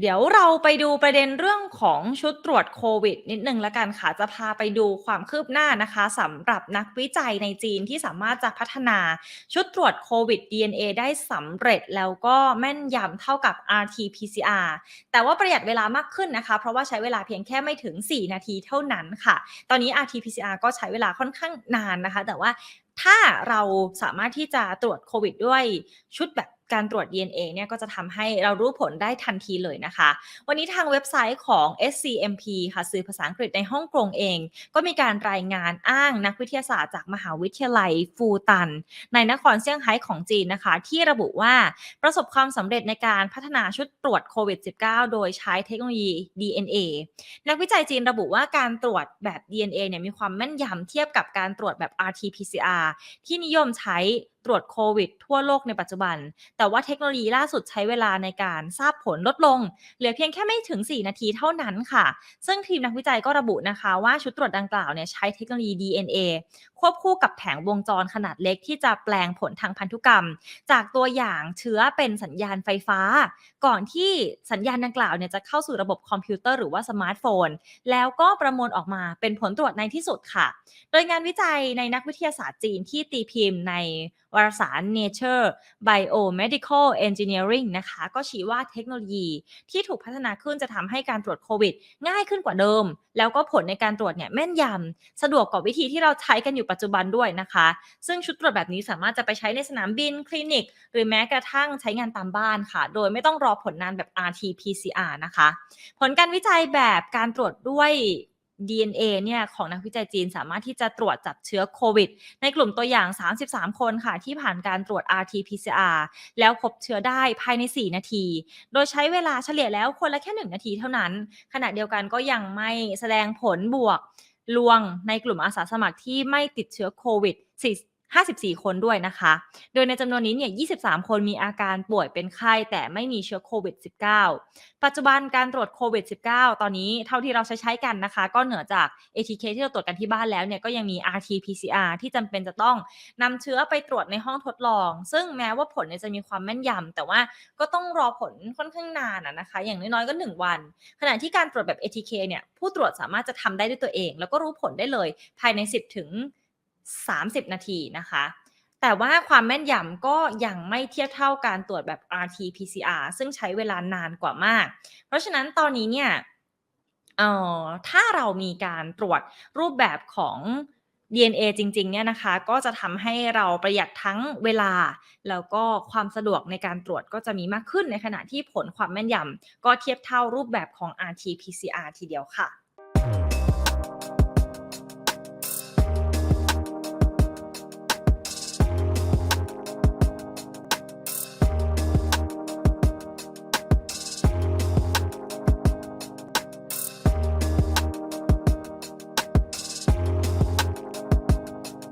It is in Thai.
เดี๋ยวเราไปดูประเด็นเรื่องของชุดตรวจโควิด นิดหนึ่งแล้วกันค่ะ จะพาไปดูความคืบหน้านะคะสำหรับนักวิจัยในจีนที่สามารถจะพัฒนาชุดตรวจโควิด DNA ได้สำเร็จแล้วก็แม่นยำเท่ากับ RT-PCR แต่ว่าประหยัดเวลามากขึ้นนะคะ เพราะว่าใช้เวลาเพียงแค่ไม่ถึง 4 นาทีเท่านั้นค่ะ ตอนนี้ RT-PCR ก็ใช้เวลาค่อนข้างนานนะคะ แต่ว่าถ้าเราสามารถที่จะตรวจโควิดด้วยชุดแบบ การตรวจ DNA เนี่ยก็จะทำให้เรารู้ผลได้ทันทีเลยนะคะ วันนี้ทางเว็บไซต์ของ SCMP ค่ะสื่อภาษาอังกฤษในฮ่องกงเอง ก็มีการรายงานอ้างนักวิทยาศาสตร์จากมหาวิทยาลัยฟูตัน ในนครเซี่ยงไฮ้ของจีนนะคะ ที่ระบุว่าประสบความสำเร็จในการพัฒนาชุดตรวจโควิด -19 โดยใช้เทคโนโลยี DNA นักวิจัยจีนระบุว่าการตรวจแบบ DNA เนี่ยมีความแม่นยำเทียบกับการตรวจแบบ RT-PCR ที่นิยมใช้ ตรวจโควิดทั่วโลกในปัจจุบัน แต่ว่าเทคโนโลยีล่าสุดใช้เวลาในการทราบผลลดลง เหลือเพียงแค่ไม่ถึง 4 นาทีเท่านั้นค่ะ ซึ่งทีมนักวิจัยก็ระบุนะคะว่าชุดตรวจดังกล่าวเนี่ยใช้เทคโนโลยี DNA ควบคู่กับแผงวงจรขนาดเล็กที่จะแปลงผลทางพันธุกรรม จากตัวอย่างเชื้อเป็นสัญญาณไฟฟ้า ก่อนที่สัญญาณดังกล่าวเนี่ยจะเข้าสู่ระบบคอมพิวเตอร์หรือว่าสมาร์ทโฟน แล้วก็ประมวลออกมาเป็นผลตรวจในที่สุดค่ะ โดยงานวิจัยในนักวิทยาศาสตร์จีนที่ตีพิมพ์ในวารสาร Nature Biomedical Engineering นะคะ ก็ชี้ว่าเทคโนโลยีที่ถูกพัฒนาขึ้นจะทำให้การตรวจโควิด ง่ายขึ้นกว่าเดิม แล้วก็ผลในการตรวจเนี่ยแม่นยำสะดวกกว่าวิธีที่เราใช้กันอยู่ปัจจุบันด้วยนะคะ ซึ่งชุดตรวจแบบนี้สามารถจะไปใช้ในสนามบินคลินิก หรือแม้กระทั่งใช้งานตามบ้านค่ะ โดยไม่ต้องรอผลนานแบบ RT-PCR นะคะ ผลการวิจัยแบบการตรวจด้วย DNA เนี่ยของนักวิจัยจีนสามารถที่จะตรวจจับเชื้อโควิด ในกลุ่มตัวอย่าง 33 คนค่ะ ที่ผ่านการตรวจ RT-PCR แล้วพบเชื้อได้ภายใน 4 นาที โดยใช้เวลาเฉลี่ยแล้วคนละแค่ 1 นาทีเท่านั้น ขณะเดียวกันก็ยังไม่แสดงผลบวกลวงในกลุ่มอาสาสมัครที่ไม่ติดเชื้อโควิด 54 คนด้วยนะคะ โดยในจำนวนนี้เนี่ย 23 คนมีอาการป่วยเป็นไข้แต่ไม่มีเชื้อโควิด -19 ปัจจุบันการตรวจโควิด -19 ตอนนี้เท่าที่เราใช้ใช้กันนะคะ ก็เหนือจาก ATK ที่เราตรวจกันที่บ้านแล้วเนี่ยก็ยังมี RT-PCR ที่จำเป็นจะต้องนำเชื้อไปตรวจในห้องทดลอง ซึ่งแม้ว่าผลเนี่ยจะมีความแม่นยำแต่ว่าก็ต้องรอผลค่อนข้างนานอะนะคะ อย่างน้อยๆก็ 1 วัน ขณะที่การตรวจแบบ ATK เนี่ยผู้ตรวจสามารถจะทำได้ด้วยตัวเอง แล้วก็รู้ผลได้เลยภายใน 10ถึง 30 นาทีนะคะ แต่ว่าความแม่นยำก็ยังไม่เทียบเท่าการตรวจแบบ RT-PCR ซึ่งใช้เวลานานกว่ามาก เพราะฉะนั้นตอนนี้เนี่ยเอ่อถ้าเรามีการตรวจรูปแบบของ DNA จริงๆเนี่ยนะคะ ก็จะทำให้เราประหยัดทั้งเวลา แล้วก็ความสะดวกในการตรวจก็จะมีมากขึ้นในขณะที่ผลความแม่นยำก็เทียบเท่ารูปแบบของ RT-PCR ทีเดียวค่ะ